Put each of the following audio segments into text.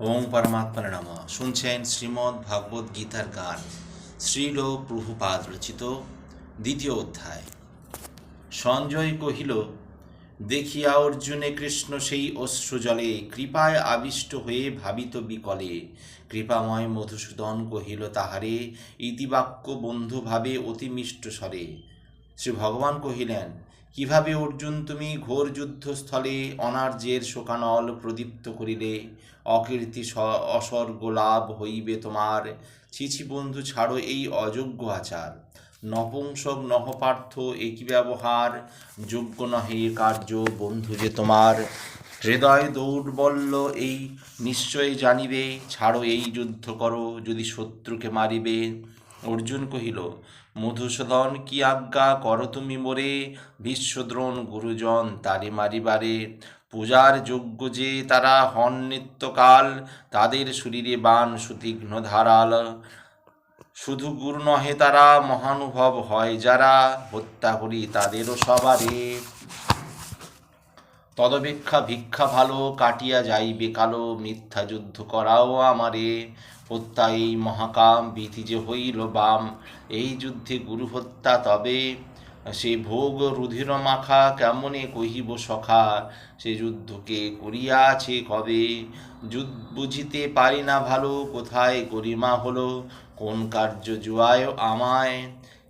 ওং পরমাত্মার নাম শুনছেন শ্রীমদ্ ভাগবত গীতার গান শ্রীল প্রভুপাদ রচিত দ্বিতীয় অধ্যায়। সঞ্জয় কহিল দেখিয়া অর্জুনে কৃষ্ণ সেই অশ্রুজলে, কৃপায় আবিষ্ট হয়ে ভাবিত বিকলে। কৃপাময় মধুসূদন কহিল, তাহারে ইতিবাক্য বন্ধুভাবে অতিমিষ্ট স্বরে। শ্রী ভগবান কহিলেন কীভাবে অর্জুন তুমি ঘোর যুদ্ধস্থলে অনার্যের শোকানল প্রদীপ্ত করিলে? অকীর্তি অস্বর্গ লাভ হইবে তোমার। ছিছি বন্ধু, ছাড়ো এই অযোগ্য আচার। নপুংসক নহপার্থ একই ব্যবহার। যোগ্য নহে কার্য বন্ধু যে তোমার। হৃদয় দৌর্বল্য এই নিশ্চয় জানিবে। ছাড়ো এই যুদ্ধ করো, যদি শত্রুকে মারিবে। অর্জুন কহিল, মধুসূদন, কি আজ্ঞা কর তুমি মোরে? বিশ্বদ্রোণ গুরুজন তারে মারিবারে। পূজার যোগ্য যে তারা হন নিত্যকাল, তাদের শরীরে বান সুতীক্ষ্ণ ধারাল। শুধু গুরু নহে তারা, মহানুভব হয় যারা, হত্যা করি তাদেরও সবারে। তদপেক্ষা ভিক্ষা ভালো কাটিয়া যাইবে কালো, মিথ্যা যুদ্ধ করাও আমারে। হত্যা মহাকাম বিধি যে হইল বাম। এই যুদ্ধে গুরু হত্যা তবে। সে ভোগ রুধির মাখা কেমনে কহিব সখা? সে যুদ্ধকে করিয়াছে কবে? যুদ্ধ বুঝিতে পারি না ভালো, কোথায় গরিমা হলো? কোন কার্য জুয়ায় আমায়?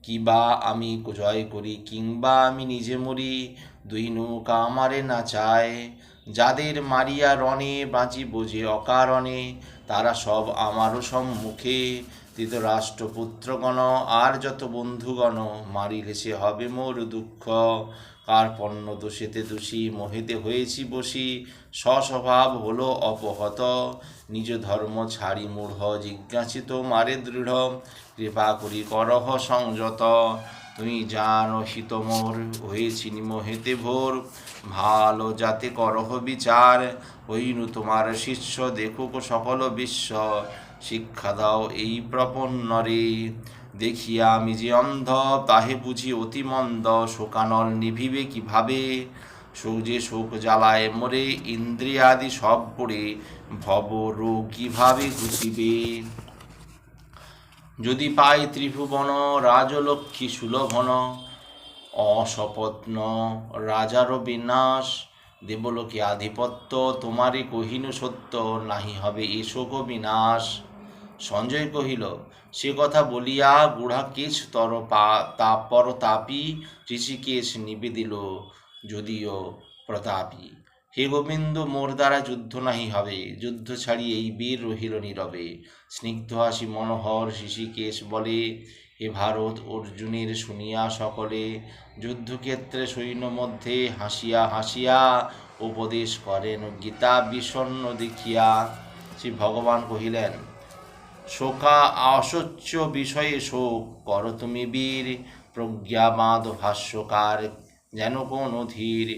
কিবা আমি জয় করি কিংবা আমি নিজে মরি? দুই নৌকা আমারে না চায়। যাদের মারিয়া রণে বাঁচি বোঝে অকারণে। তারা সব আমারও সম্মুখে। ধৃতরাষ্ট্রপুত্রগণ আর যত বন্ধুগণ, মারিলে সে হবে মোর দুঃখ। কার পণ্য দোষেতে দোষী, মোহেতে হয়েছি বসি। স্বস্বভাব হলো অপহত। নিজ ধর্ম ছাড়ি মূঢ়, জিজ্ঞাসিত মারে দৃঢ়। কৃপা করি করহ সংযত। তুমি জানো শীত মোর হয়েছি মোহেতে ভোর। ভালো যাতে করহ বিচার, হইনু তোমার শিষ্য, দেখুক সকল বিশ্ব। শিক্ষা দাও এই প্রপন্নরে, দেখিয়া আমি যে অন্ধ তাহে বুঝি অতি মন্দ। শোকানল নিভিবে কীভাবে? শোক যে শোক জ্বালায় মরে, ইন্দ্রিয়াদি সব পড়ে, ভব রোগ কীভাবে ঘুচিবে? যদি পাই ত্রিভুবন, রাজলক্ষ্মী সুলভন, অসপত্ন রাজার বিনাশ, দেবলোকে আধিপত্য তোমারে কহিনু সত্য, নাহি হবে এশোক বিনাশ। সঞ্জয় কহিল, সে কথা বলিয়া বুড়া কেশ তর তাপি ঋষিকেশ নিবেদিল, যদিও প্রতাপী। হে গোবিন্দ, মোর দ্বারা যুদ্ধ নাহি হবে। যুদ্ধ ছাড়ি এই বীর রহিল নীরবে। স্নিগ্ধ হাসি মনোহর ঋষিকেশ বলে, হে ভারত, অর্জুনের শুনিয়া সকলে, যুদ্ধক্ষেত্রে সৈন্য মধ্যে হাসিয়া হাসিয়া উপদেশ করেন গীতা বিষণ্ণ দেখিয়া। শ্রী ভগবান কহিলেন, শোকা অসচ্য বিষয়ে শোক, কর তুমি বীর প্রজ্ঞাবাদ ভাষ্যকার, যেন কোন ধীর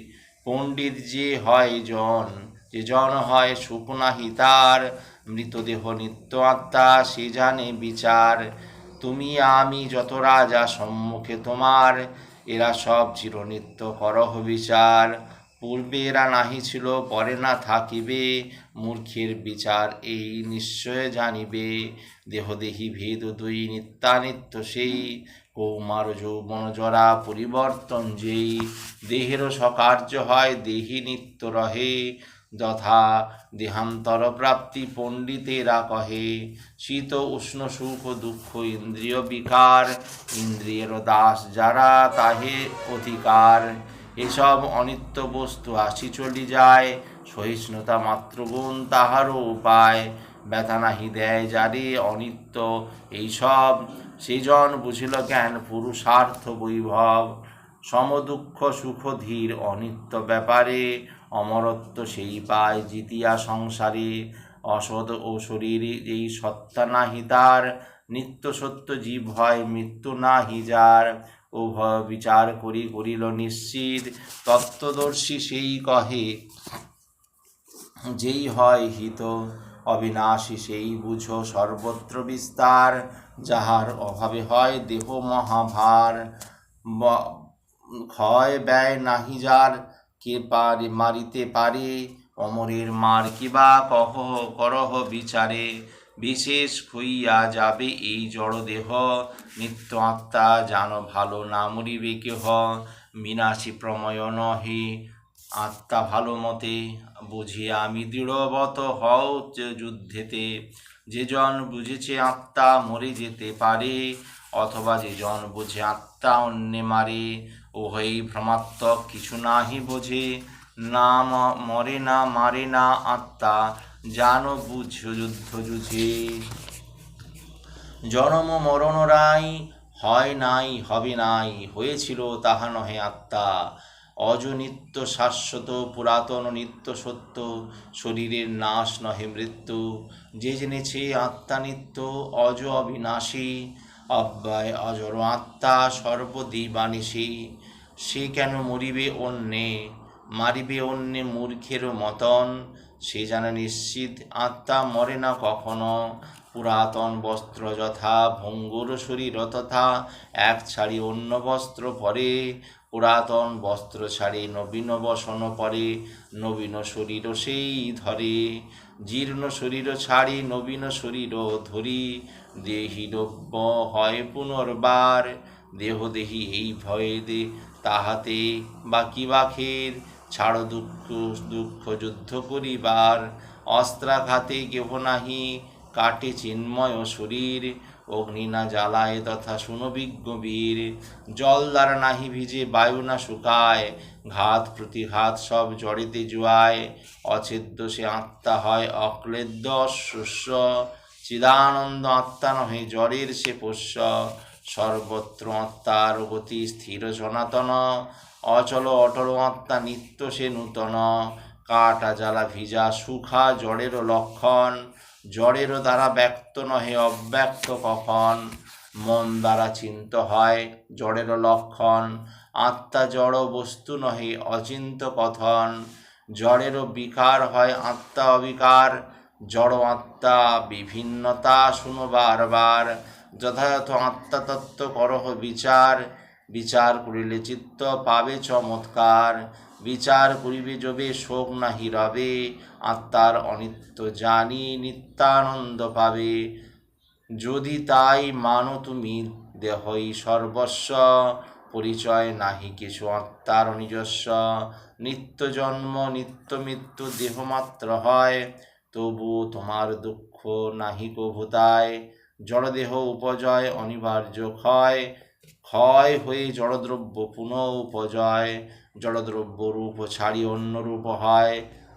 পণ্ডিত যে হয় জন, যে জন হয় সুখ নাহি তার, মৃতদেহ নিত্য আত্মা, সে জানে বিচার। তুমি আমি যত রাজা, সম্মুখে তোমার, এরা সব চিরনিত্য করহ বিচার। পূর্বে এরা নাহি ছিল, পরে না থাকিবে, মূর্খের বিচার এই নিশ্চয় জানিবে। দেহদেহী ভেদ দুই, নিত্যানিত্য সেই। কৌমার যৌবন জরা পরিবর্তন যেই। দেহেরও সকার্য হয়, দেহি নিত্য রহে। যথা দেহান্তর প্রাপ্তি পণ্ডিতেরা কহে, শীত, উষ্ণ, সুখ, দুঃখ, ইন্দ্রিয় বিকার। ইন্দ্রিয়ের দাস যারা, তাহে অধিকার। এসব অনিত্য বস্তু আসি চলি যায়। সহিষ্ণুতা মাত্র গুণ তাহারও উপায়। ব্যথা নাহি দেয় যারে অনিত্য। এইসব সেজন বুঝিল জ্ঞান পুরুষার্থ বৈভব, সমদুঃখ সুখ ধীর অনিত্য ব্যাপারে, অমরত্ব সেই পায় জিতিয়া সংসারে। অসদ ও শরীর এই সত্তা নাহি তার, নিত্য সত্য জীব হয় মৃত্যু নাহি যার। উভয় বিচার করি করিল নিশ্চিত, তত্ত্বদর্শী সেই কহে, যেই হয় হিত, অবিনাশী সেই বুঝো সর্বত্র বিস্তার। যাহার অভাবে হয় দেহ মহাভার। ক্ষয় ব্যয় নাহি যার, কে পারে মারিতে পারে? অমরের মার কিবা কহ করহ বিচারে। বিশেষ হইয়া যাবে এই জড়দেহ। নিত্য আত্মা জান ভালো না মরিবে কেহ? বিনাশী প্রময় নহে, আত্মা ভালো মতে বুঝিয়া আমি দৃঢ়বত হও যুদ্ধেতে, যে জন বুঝেছে আত্মা মরে যেতে পারে, অথবা যে জন বুঝে আত্মা অন্যে মারে, উভয়ই ভ্রমাত্মক, কিছু নাহি বোঝে। না মরে না, মারে না আত্মা, জানো বুঝ যুদ্ধ যুঝে। জনম মরণরাই হয় নাই, হবে নাই, হয়েছিল তাহা নহে আত্মা। অজ নিত্য শাশ্বত পুরাতন নিত্য সত্য, শরীরের নাশ নহে মৃত্যু। যে জেনেছে আত্মা নিত্য অজ অবিনাশী, অব্যয় অজর আত্মা সর্বদি বানিসী সে কেন মরিবে অন্যে? মারিবে অন্যে মূর্খের মতন। সে জানে নিশ্চিত আত্মা মরে না কখনো। পুরাতন বস্ত্র যথা, ভঙ্গুর শরীর তথা, এক ছাড়ি অন্য বস্ত্র পরে। পুরাতন বস্ত্র ছাড়ি, নবীন বসন পরে, নবীন শরীর সেই ধরে। জীর্ণ শরীর ছাড়ি, নবীন শরীর ধরি। দেহি দ্রব্য হয় পুনর্বার, দেহ দেহি এই ভয়ে দে, তাহাতে বাকি বাখের ছাড় দুঃখ দুঃখ যুদ্ধ করিবার। অস্ত্রাঘাতে কেহ নাহি, কাটে চিন্ময় শরীর। অগ্নি না জ্বালায় তথা সুনবিজ্ঞ বীর, জল দ্বারা নাহি ভিজে বায়ু না শুকায়, ঘাত প্রতিঘাত সব জড়েতে জুয়ায়, অছেদ্য সে আত্মা হয় অক্লেদ্য অশ্বস্য চিদানন্দ আত্মা নহে জড়ের সে পোষ্য, সর্বত্র আত্মার গতি স্থির সনাতন, অচল অটল আত্মা নিত্য সে নূতন, কাটা জ্বালা ভিজা সুখা জড়েরও লক্ষণ জড়েরও দ্বারা ব্যক্ত নহে, অব্যক্ত কখন? মন দ্বারা চিন্ত হয় জড়েরও লক্ষণ। আত্মা জড় বস্তু নহে, অচিন্ত কথন। জড়েরও বিকার হয়, আত্মা অবিকার। জড় আত্মা বিভিন্নতা, শুনো বারবার। যথাযথ আত্মা তত্ত্ব করহ বিচার। বিচার করিলে চিত্ত পাবে চমৎকার। বিচার করিবে যবে, শোক নাহি রবে, আত্মার অনিত্য জানি, নিত্যানন্দ পাবে। যদি তাই মানো তুমি দেহই সর্বস্ব, পরিচয় নাহি কিছু আত্মার নিজস্ব। নিত্য জন্ম, নিত্য মৃত্যু দেহমাত্র হয়, তবু তোমার দুঃখ নাহি কভুতায় জড়দেহ উপজয় অনিবার্য ক্ষয় ক্ষয় হয়ে জড়দ্রব্য পুনঃ উপজয়, জড়দ্রব্য রূপ ছাড়ি অন্য রূপ হয়,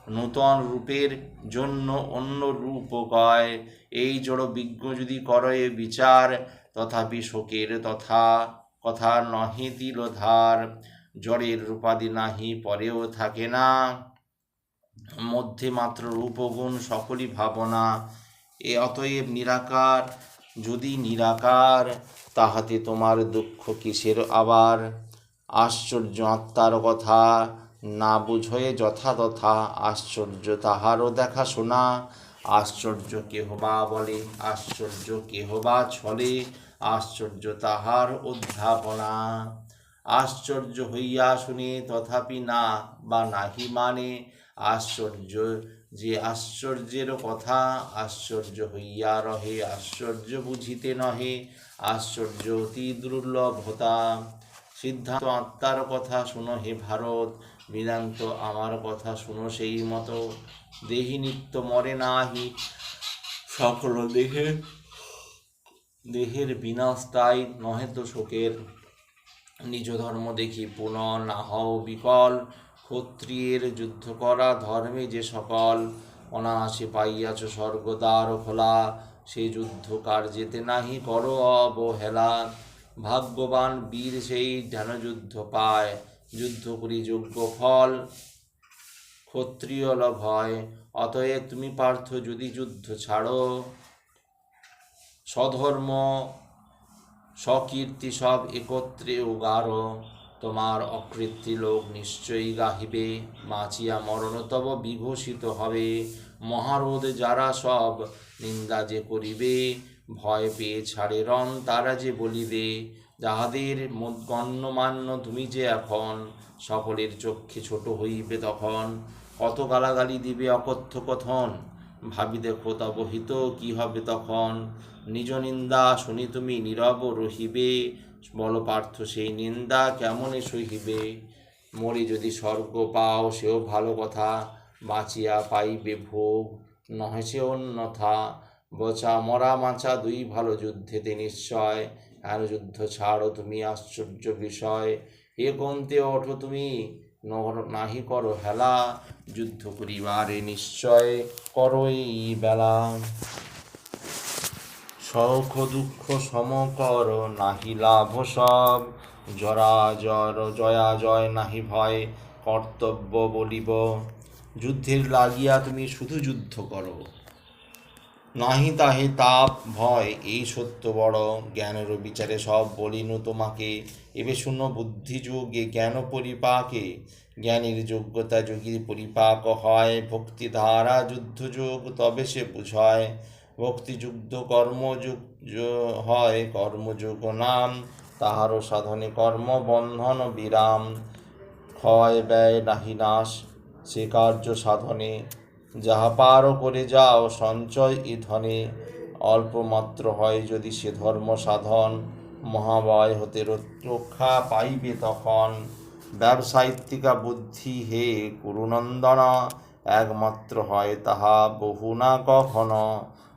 নূতন রূপের জন্য অন্য রূপ কয়। এই জড় বিজ্ঞ যদি করয়ে বিচার, তথাপি শোকের তথা কথা নহে দিল ধার। জড়ের রূপাদি নাহি, পরেও থাকে না। মধ্যে মাত্র রূপগুণ সকলই ভাবনা। এ অতএব নিরাকার, যদি নিরাকার তাহাতে তোমার দুঃখ কিসের আবার? আশ্চর্য আত্মার কথা, না বুঝয়ে যথা তথা আশ্চর্য তাহারও দেখা শোনা। আশ্চর্য কেহ বা বলে, আশ্চর্য কেহ বা ছলে, আশ্চর্য তাহার অধ্যাপনা আশ্চর্য হইয়া শুনে তথাপি না বা নাহি মানে আশ্চর্য যে আশ্চর্যের কথা আশ্চর্য হইয়া রহে আশ্চর্য বুঝিতে নহে আশ্চর্য অতি দুর্লভতা সিদ্ধান্ত আত্মার কথা শুনো হে ভারত বেদান্ত আমার কথা শুনো সেই মতো। দেহি নিত্য মরে নাহি। সকল দেহে? দেহের বিনাশ তাই নহে তো শোকের। নিজ ধর্ম দেখি পুনঃ না হও বিকল। ক্ষত্রিয়ের যুদ্ধ করা, ধর্মে যে সকল অনায়াসে পাইয়াছ স্বর্গদ্বার খোলা, সে যুদ্ধ কার্যেতে নাহি করো অবহেলা। ভাগ্যবান বীর সেই ধ্যানযুদ্ধ পায়, যুদ্ধ করি যোগ্য ফল। ক্ষত্রিয় ভয় অতএব তুমি পার্থ যদি যুদ্ধ ছাড়ো। স্বধর্ম, স্বকীর্তি সব একত্রে উগার। তোমার অকৃত্রি লোক নিশ্চয়ই গাহিবে, বাঁচিয়া মরণ তব বিঘোষিত হবে। মহারোধ যারা সব নিন্দা যে করিবে, ভয় পেয়ে ছাড়ে রণ তারা যে বলিবে। যাহাদের গণ্যমান্য তুমি যে এখন, সকলের চক্ষে ছোট হইবে তখন। কত গালাগালি দিবে অকথ্য কথন, ভাবি দেখো তব হিত কি হবে তখন। নিজ নিন্দা শুনি তুমি নীরব রহিবে বল পার্থ সেই নিন্দা কেমনে সহিবে? মরি যদি স্বর্গ পাও, সেও ভালো কথা। বাঁচিয়া পাইবে ভোগ, নহে সে অন্যথা। বচা, মরা, মাচা দুই ভালো যুদ্ধেতে নিশ্চয়। এন যুদ্ধ ছাড়ো তুমি, আশ্চর্য বিষয়। এ কমতে ওঠো তুমি নাহি করো হেলা। যুদ্ধ করিবারে নিশ্চয় করো এই বেলা। সৌখ দুঃখ সমকর নাহি লাভ সব। জরা জর জয়া জয় নাহি ভয়, কর্তব্য বলিব। যুদ্ধের লাগিয়া তুমি শুধু যুদ্ধ করো। নাহি তাহে তাপ, ভয়, এই সত্য বড়। জ্ঞানের বিচারে সব বলিনু তোমাকে। এবে শূন্য বুদ্ধি যুগে জ্ঞান পরিপাকে? জ্ঞানীর যোগ্যতা যোগীর পরিপাক হয় ভক্তি ধারা যুদ্ধ তবে সে বুঝয়। ভক্তিযুক্ত কর্মযুগ হয়, কর্মযোগ নাম, তাহারও সাধনে কর্ম বন্ধন বিরাম। ক্ষয় ব্যয় নাহি নাশ, সে কার্য সাধনে। যাহা পার করে যাও, সঞ্চয় ই ধনে। অল্প মাত্র হয় যদি সে ধর্ম সাধন মহাবয় হতে রক্ষা পাইবে তখন। ব্যবসায়িত্তিকা বুদ্ধি হে কুরুনন্দনা একমাত্র হয় তাহা বহু না কখনো।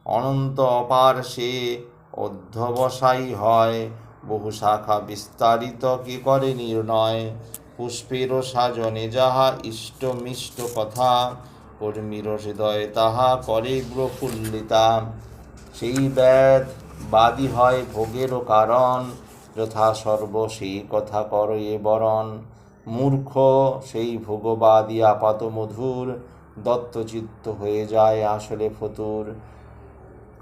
অনন্ত অপার সে অধ্যবসায়ী হয়। বহু শাখা বিস্তারিত কি করে নির্ণয়? পুষ্পের সাজনে যাহা ইষ্ট মিষ্ট কথা, কর্মীর হৃদয়ে তাহা করে প্রফুল্লিতা সেই ব্যাধ বাদী হয় ভোগেরও কারণ, যথা সর্ব সেই কথা কর এ বরণ। মূর্খ সেই ভোগবাদী আপাত মধুর দত্তচিত্ত হয়ে যায় আসলে ফতুর।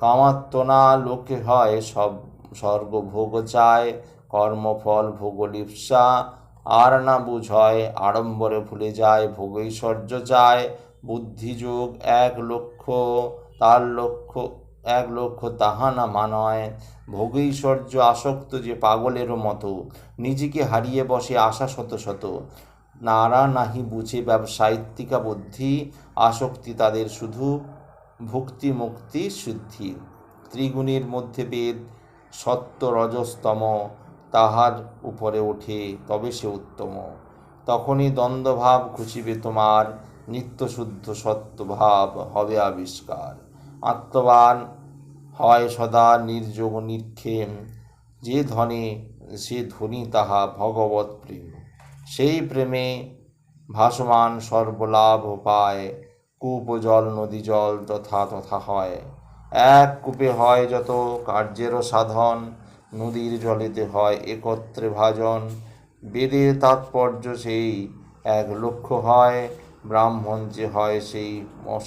কামাত্মনা লোকে হয় সব স্বর্গভোগ চায় কর্মফল ভোগলিপ্সা। আর না বুঝয়, আড়ম্বরে ভুলে যায় ভোগৈশ্বর্য চায় বুদ্ধিযোগ এক লক্ষ্য তার লক্ষ্য এক লক্ষ্য তাহা না মানয়। ভোগৈশ্বর্য আসক্ত যে পাগলেরও মতো, নিজেকে হারিয়ে বসে আশা শত শত। নারা নাহি বুঝে ব্যবসায়িত্তিকা বুদ্ধি, আসক্তি তাদের শুধু ভক্তি মুক্তি শুদ্ধি ত্রিগুণের মধ্যে বেদ সত্য রজস্তম, তাহার উপরে ওঠে তবে সে উত্তম। তখনই দ্বন্দ্বভাব খুঁজিবে তোমার, নিত্যশুদ্ধ সত্যভাব হবে আবিষ্কার। আত্মবান হয় সদা নির্যোগ নিক্ষেম, যে ধনে সে ধ্বনি তাহা ভগবত প্রেম। সেই প্রেমে ভাসমান সর্বলাভ পায় কূপ ও জল নদী জল তথা তথা হয়। এক কূপে হয় যত কার্যেরও সাধন, নদীর জলেতে হয় একত্রে ভাজন। বেদের তাৎপর্য সেই এক লক্ষ্য হয়, ব্রাহ্মণ যে হয় সেই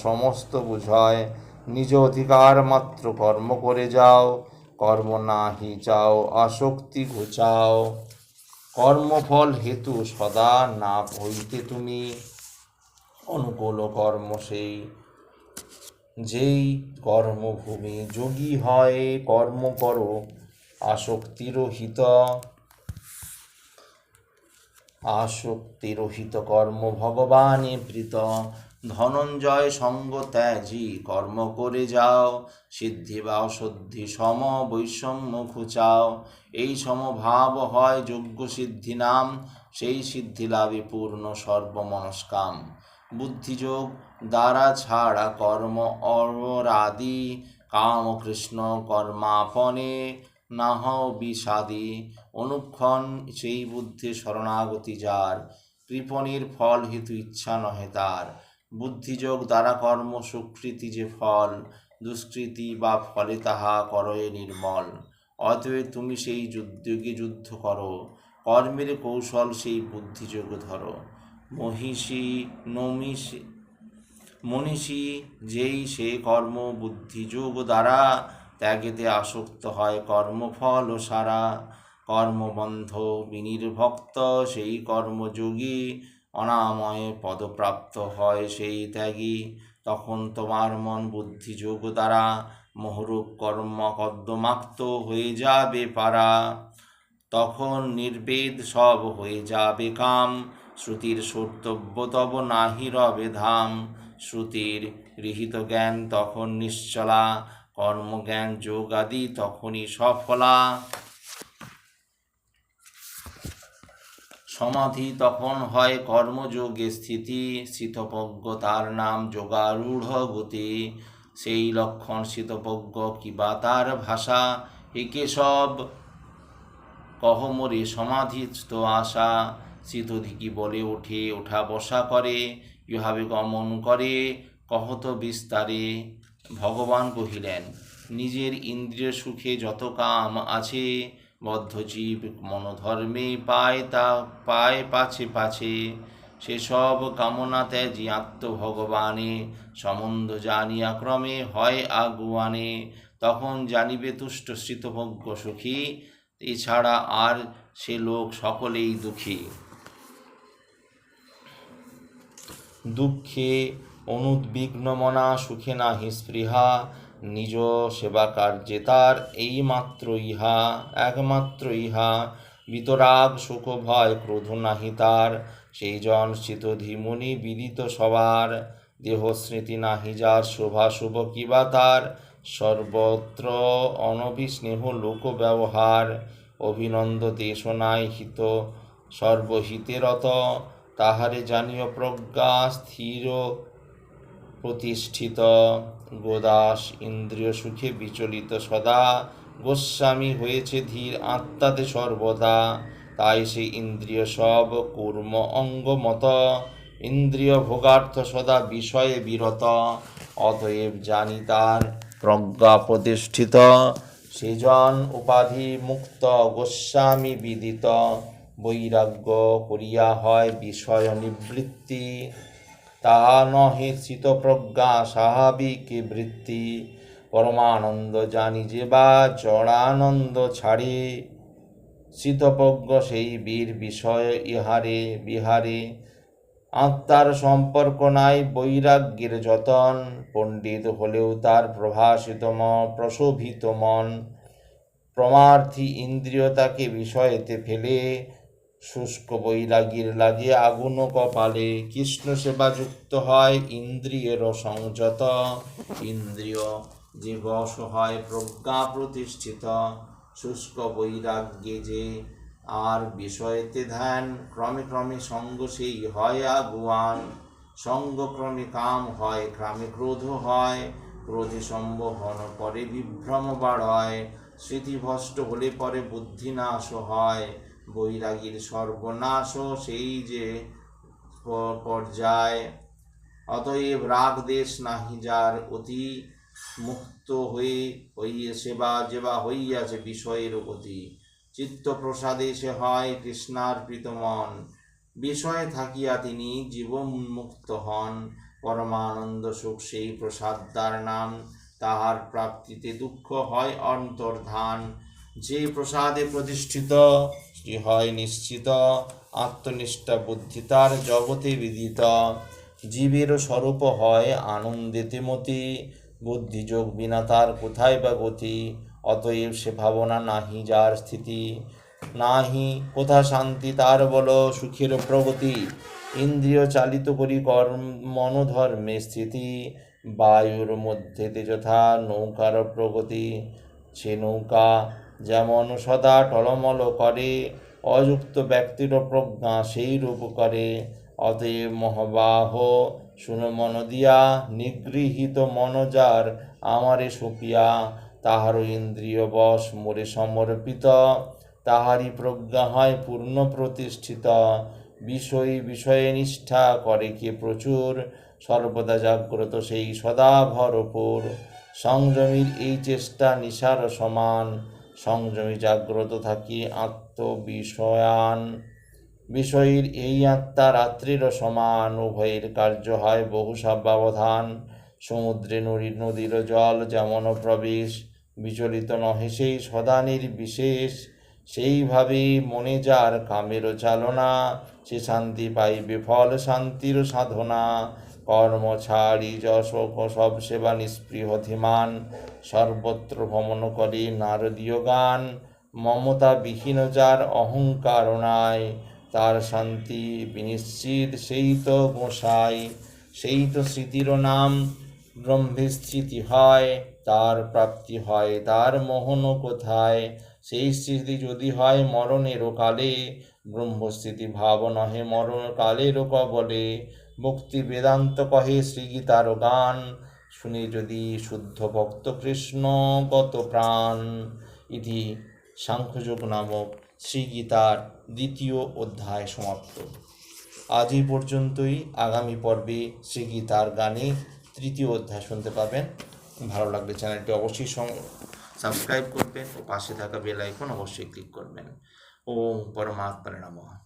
সমস্ত বুঝয়। নিজ অধিকার মাত্র কর্ম করে যাও, কর্ম নাহি চাও, আসক্তি ঘুচাও। কর্মফল হেতু সদা না হইতে তুমি। অনুকূল কর্ম সেই। যেই কর্মভূমি যোগী হয়, কর্ম করো, আসক্তিরহিত। আসক্তিরহিত কর্ম ভগবানে প্রীত। ধনঞ্জয় সঙ্গ ত্যাজি, কর্ম করে যাও। সিদ্ধি বা অসদ্ধি সম বৈষম্য খুচাও এই সমভাব হয় যোগ্য সিদ্ধি নাম, সেই সিদ্ধি লাভে পূর্ণ সর্বমনস্কাম। বুদ্ধিযোগ, দ্বারা ছাড়া কর্ম অরাদি কাম কৃষ্ণ কর্মাপনে নাহ বিষাদি। অনুক্ষণ সেই বুদ্ধি শরণাগতি যার, কৃপণের ফল হেতু ইচ্ছা নহে তার। বুদ্ধিযোগ দ্বারা কর্ম সুকৃতি যে ফল, দুষ্কৃতি বা ফলে তাহা করয়ে নির্মল। অতএব তুমি সেই যুদ্ধকে যুদ্ধ করো। কর্মের কৌশল সেই বুদ্ধিযোগ ধরো। মহিষী নমিষী। মনীষী যেই সে কর্ম বুদ্ধিযোগ দ্বারা ত্যাগেতে আসক্ত হয় কর্মফল ও সারা। কর্মবন্ধ বিনির্ভক্ত সেই কর্মযোগী অনাময়ে পদপ্রাপ্ত হয় সেই ত্যাগী। তখন তোমার মন বুদ্ধিযোগ দ্বারা মোহরূপ কর্ম কদ্দমাক্ত হয়ে যাবে পারা। তখন নির্বেদ সব হয়ে যাবে কাম। শ্রুতির সর্তব্য তব নাহি রবে ধাম। শ্রুতির গৃহীত জ্ঞান তখন নিশ্চলা, কর্মজ্ঞান যোগ আদি তখনই সফলা। সমাধি তখন হয় কর্মযোগে স্থিতি স্থিতপজ্ঞ তার নাম যোগারূঢ় গতি। সেই লক্ষণ শীতপজ্ঞ কিবা তার ভাষা? একে সব কহমরে সমাধিস্থ আশা। শীতধিকি বলে ওঠে, ওঠা বসা করে, ইহাবে গমন করে, কহত বিস্তারে। ভগবান কহিলেন, নিজের ইন্দ্রিয় সুখে যত কাম আছে বদ্ধজীব মনোধর্মে পায় তা, পায় পাছে পাছে। সেসব কামনা ত্যাজি আত্মভগবানে, সম্বন্ধ জানিয়া ক্রমে হয় আগুয়ানে। তখন জানিবে তুষ্ট শীতভজ্ঞ সুখী, এছাড়া আর সে লোক সকলেই দুঃখী। দুঃখে অনুদ্বিগ্ন মনা সুখে নাহি স্পৃহা, নিজ সেবা কার্যে তার এই মাত্র ইহা, একমাত্র ইহা। বিতরাগ, সুখ, ভয়, ক্রোধ নাহি তার, সেই জন শীতধিমুনি বিদিত সবার। দেহ স্মৃতি নাহি যার, শোভা শুভ কিবা তার। সর্বত্র অনবিস্নেহ লোক ব্যবহার। অভিনন্দ দেশ নাই হিত সর্বহিতেরত তাহারে জানিও প্রজ্ঞা স্থির প্রতিষ্ঠিত। গোদাস ইন্দ্রিয় সুখে বিচলিত সদা। গোস্বামী হয়েছে ধীর আত্মাতে সর্বদা। তাই সে ইন্দ্রিয় সব কর্ম অঙ্গ মত ইন্দ্রিয় ভোগার্থ সদা বিষয়ে বিরত। অতএব জানি তার প্রজ্ঞা প্রতিষ্ঠিত। সেজন উপাধি মুক্ত গোস্বামী বিদিত। বৈরাগ্য করিয়া হয় বিষয় নিবৃত্তি। তাহা নহে প্রজ্ঞা স্বাভাবিক বৃত্তি। পরমানন্দ জানি যে বা জড়ানন্দ ছাড়ে। শীতপ্রজ্ঞ সেই বীর বিষয় ইহারে বিহারে। আত্মার সম্পর্ক নাই বৈরাগ্যের যতন। পণ্ডিত হলেও তার প্রভাসিত ম, প্রশোভিত মন। প্রমার্থী ইন্দ্রিয় তাকে বিষয়েতে ফেলে। শুষ্ক বৈরাগীর লাগে আগুন কপালে কৃষ্ণ সেবা যুক্ত হয় ইন্দ্রিয়ের সংযত। ইন্দ্রিয় বশ হয় প্রজ্ঞা প্রতিষ্ঠিত। শুষ্ক বৈরাগ্যে যে আর বিষয়েতে ধ্যান, ক্রমে ক্রমে সঙ্গ সেই হয় আগুয়ান। সঙ্গ ক্রমে কাম হয়, ক্রমে ক্রোধ হয়। ক্রোধে সম্বহন পরে বিভ্রম বাড়য়। স্মৃতিভ্রষ্ট হলে পরে বুদ্ধিনাশ হয়। বৈরাগীর সর্বনাশ সেই যে পর্যায়। অতএব রাগ দেশ নাহি যার অতি মুক্ত হয়ে হইয়ে সেবা যেবা হইয়াছে বিষয়ের অতি চিত্ত প্রসাদে সে হয় কৃষ্ণার মন বিষয়ে থাকিয়া তিনি জীবন্মুক্ত হন। পরমানন্দ সুখ সেই প্রসাদ তার নাম। তাহার প্রাপ্তিতে দুঃখ হয় অন্তর্ধান। যে প্রসাদে প্রতিষ্ঠিত সে হয় নিশ্চিত, আত্মনিষ্ঠা বুদ্ধি তার জগতে বিদিত। জীবের স্বরূপ হয় আনন্দেতে মতি, বুদ্ধিযোগ বিনা তার কোথায় বা গতি? অতএব সে ভাবনা নাহি যার স্থিতি। নাহি, কোথা শান্তি তার বল, সুখের প্রগতি? ইন্দ্রিয় চালিত করি কর্ম, মনোধর্মে স্থিতি। বায়ুর মধ্যেতে যথা নৌকার প্রগতি। সে নৌকা যেমন সদা টলমল করে, অযুক্ত ব্যক্তির প্রজ্ঞা সেই রূপ করে। অতএব মহবাহ, শুনো মন দিয়া, নিগৃহীত মনজার আমারে সুপিয়া। তাহার ইন্দ্রিয় বশ মোরে সমর্পিত, তাহারই প্রজ্ঞা হয় পূর্ণ প্রতিষ্ঠিত। বিষয় বিষয়ে নিষ্ঠা করে কে প্রচুর, সর্বদা জাগ্রত সেই সদা ভরপুর সংযমীর এই চেষ্টা নিশার সমান। সংযমী জাগ্রত থাকি আত্মবিষয়ান। বিষয়ের এই আত্মা রাত্রির সমান, উভয়ের কার্য হয় বহু ব্যবধান সমুদ্রে নদী, নদীর জল যেমন প্রবেশ, বিচলিত নহে সেই সদানির বিশেষ। সেইভাবে মনে যার কামেরও চালনা, সে শান্তি পাইবে ফল শান্তির সাধনা। কর্ম ছাড়ি যশ সব সেবা নিষ্পৃহ ধীমান। সর্বত্র ভ্রমণ করে নারদীয় গান। মমতা বিহীন যার অহংকার নাই, তার শান্তি বিনিশ্চিত সেই তো গোসাই, সেই তো স্মৃতির নাম। ব্রহ্মে স্থিতি হয়, তার প্রাপ্তি হয়, তার মোহন কোথায়? সেই স্মৃতি যদি হয় মরণেরও কালে ব্রহ্মস্থিতি ভাব নহে মরণ কালেরও কবলে। মুক্তি বেদান্ত কহে শ্রীগীতার গান শুনে যদি শুদ্ধ ভক্ত কৃষ্ণ, কত প্রাণ। ইতি সাংখ্যযোগ নামক শ্রীগীতার দ্বিতীয় অধ্যায় সমাপ্ত। আজ এই পর্যন্তই। আগামী পর্বে শ্রীগীতার গানে তৃতীয় অধ্যায় শুনতে পাবেন। ভালো লাগলে চ্যানেলটি অবশ্যই সাবস্ক্রাইব করবেন ও পাশে থাকা বেল আইকন অবশ্যই ক্লিক করবেন। ওম পরমাত্মারে নমঃ।